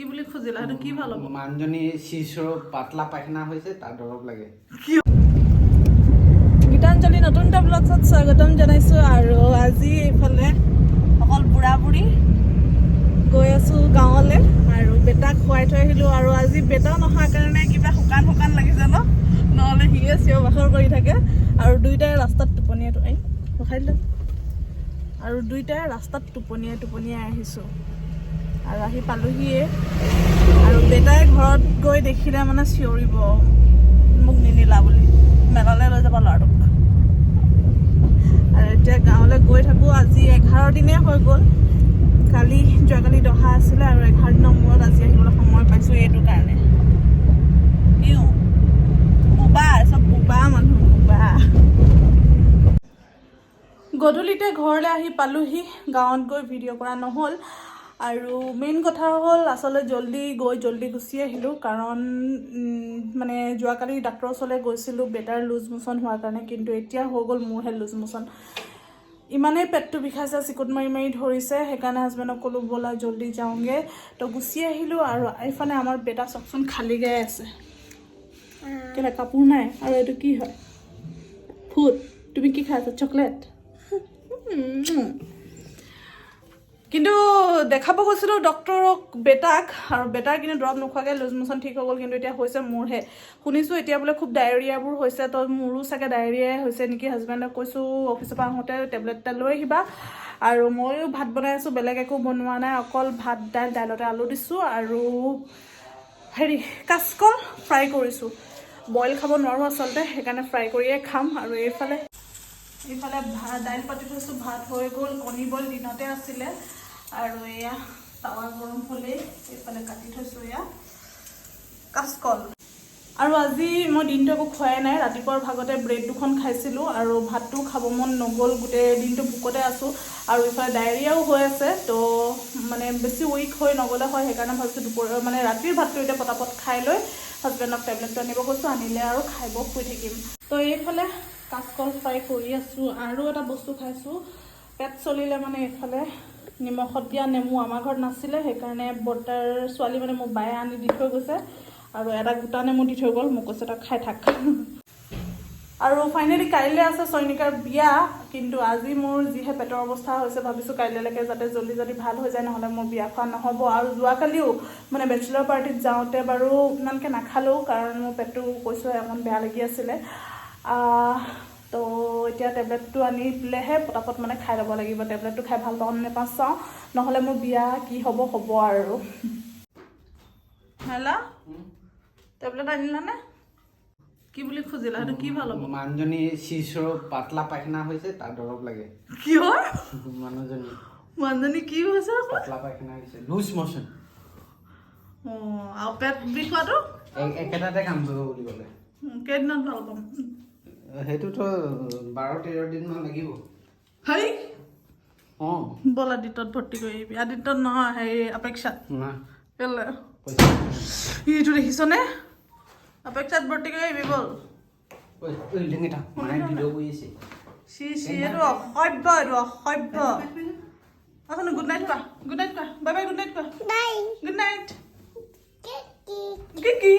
কি বুলি খুজিলা? সেইটো কি ভালো হ'ব? মানুহজনী শিশু পাতলা পায়খানা হৈছে তাৰ দৰৱ লাগে। গীতাঞ্জলি নতুন এটা ব্লগত স্বাগতম জনাইছো আৰু আজি এইফালে অকল বুঢ়া বুঢ়ী গৈ আছো গাঁৱলৈ আৰু বেটাক খুৱাই থৈ আহিলো আৰু আজি বেটা নহাৰ কাৰণে কিবা শুকান শুকান লাগিছে ন? নহ'লে সিয়ে চিঞৰ বাখৰ কৰি থাকে। আৰু দুইটাই ৰাস্তাত টোপনিয়াই আহি ৰখাই দিলে। আৰু দুইটাই ৰাস্তাত টোপনিয়াই টোপনিয়াই আহিছোঁ। আৰু আহি পালোহিয়ে। আৰু বেটাই ঘৰত গৈ দেখিলে মানে চিঞৰিব মোক নিনিলা বুলি। মেলালৈ লৈ যাব ল'ৰাটোক। আৰু এতিয়া গাঁৱলৈ গৈ থাকোঁ। আজি এঘাৰ দিনেই হৈ গ'ল। কালি যোৱাকালি দহা আছিলে আৰু এঘাৰ দিনৰ মূৰত আজি আহিবলৈ সময় পাইছোঁ এইটো কাৰণে। কিয় বোবা চব বোবা মানুহ বোবা। গধূলিতে ঘৰলৈ আহি পালোহি। গাঁৱত গৈ ভিডিঅ' কৰা নহ'ল। আৰু মেইন কথা হ'ল আচলতে জল্দি গৈ জল্দি গুচি আহিলোঁ। কাৰণ মানে যোৱাকালি ডাক্তৰৰ ওচৰলৈ গৈছিলোঁ বেটাৰ লুজ মোচন হোৱাৰ কাৰণে। কিন্তু এতিয়া হৈ গ'ল মোৰহে লুজ মোচন ইমানেই পেটটো বিষাইছে চিকুট মাৰি মাৰি ধৰিছে। সেইকাৰণে হাজবেণ্ডক ক'লোঁ ব'লা জল্দি যাওঁগৈ। তো গুচি আহিলোঁ আৰু এইফালে আমাৰ বেটা চাওকচোন খালী গাই আছে। কেলে কাপোৰ নাই? আৰু এইটো কি হয়? ফুড তুমি কি খাই আছা? চকলেট? দেখাব গৈছিলোঁ ডক্তৰক বেটাক আৰু বেটাৰ কিন্তু দৰৱ নোখোৱাকৈ লুজ মোচন ঠিক হৈ গ'ল কিন্তু এতিয়া হৈছে মোৰহে। শুনিছোঁ এতিয়া বোলে খুব ডায়েৰিয়াবোৰ হৈছে তো মোৰো চাগে ডায়েৰিয়াই হৈছে নেকি হাজবেণ্ডক কৈছোঁ অফিচৰ পৰা আহোঁতে টেবলেট এটা লৈ আহিবা। আৰু ময়ো ভাত বনাই আছোঁ বেলেগ একো বনোৱা নাই অকল ভাত দাইল দাইলতে আলু দিছোঁ আৰু হেৰি কাচকল ফ্ৰাই কৰিছোঁ। বইল খাব নোৱাৰোঁ আচলতে সেইকাৰণে ফ্ৰাই কৰিয়ে খাম আৰু এইফালে এইফালে ভাত দাইল পাতি থৈছোঁ ভাত হৈ গ'ল কণী বইল দিনতে আছিলে। আৰু এয়া টাৱা গৰম হ'লেই এইফালে কাটি থৈছোঁ এয়া কাচকল আৰু আজি মই দিনটো একো খোৱাই নাই ৰাতিপুৱাৰ ভাগতে ব্ৰেড দুখন খাইছিলোঁ আৰু ভাতটো খাব মন নগ'ল গোটেই দিনটো ভোকতে আছোঁ আৰু ইফালে ডায়েৰিয়াও হৈ আছে তো মানে বেছি উইক হৈ নগ'লে হয় সেইকাৰণে ভাবিছোঁ দুপৰীয়া মানে ৰাতিৰ ভাতটো এতিয়া পটাপট খাই লৈ হাজবেণ্ডক টেবলেটটো আনিব কৈছোঁ আনিলে আৰু খাই শুই থাকিম। তো এইফালে কাচকল ফ্ৰাই কৰি আছোঁ আৰু এটা বস্তু খাইছোঁ পেট চলিলে মানে এইফালে নিমখত দিয়া নেমু আমাৰ ঘৰত নাছিলে সেইকাৰণে বৰ্তাৰ ছোৱালী মানে মোক বায়ে আনি দি থৈ গৈছে আৰু এটা গোটা নেমু দি থৈ গ'ল মোক কৈছে তই খাই থাক। আৰু ফাইনেলি কাইলৈ আছে চয়নিকাৰ বিয়া কিন্তু আজি মোৰ যিহে পেটৰ অৱস্থা হৈছে ভাবিছোঁ কাইলৈলৈকে যাতে জল্দি যদি ভাল হৈ যায় নহ'লে মোৰ বিয়া খোৱা নহ'ব। আৰু যোৱাকালিও মানে বেচেলৰ পাৰ্টিত যাওঁতে বাৰু ইমানকৈ নাখালেও কাৰণ মোৰ পেটটো কৈছোঁ অকণ বেয়া লাগি আছিলে। এতিয়া টেবলেটটো আনি পেলাইহে পটাপট মানে খাই ল'ব লাগিব। টেবলেটটো খাই ভাল পাওঁ নে নাপাওঁ চাওঁ। নহ'লে মোৰ বিয়া কি হ'ব হ'ব আৰু। হেল্ল' টেবলেট আনিলানে? কি বুলি খুজিলা? সেইটো কি ভাল হ'ব? মানুহজনী শিশু পাতলা পায়খানা হৈছে তাৰ দৰৱ লাগে। কিয় মানুহজনী। মানুহজনী কি হৈছে? পাতলা পায়খানা হৈছে লুজ মচন অঁ আৰু পেট বিষোৱাটো একেটাতে কাম কৰিব বুলি ক'লে। কেইদিনত ভাল পাম? সেইটোতো বাৰ তেৰ দিনমান লাগিব। হেৰি? অঁ। ব'ল আদিত্যত ভৰ্তি কৰি আহিবি। আদিত্যত নহয় হেৰি অপেক্ষাত না। কেলে সিটো দেখিছনে? অপেক্ষাত ভৰ্তি কৰি আহিবি ব'ল। চি চি এইটো অসভ্য এইটো অসভ্য। আচলতে গুড নাইট কোৱা। গুড নাইট কোৱা। বাই বাই গুড নাইট কোৱা। গুড নাইট কি কি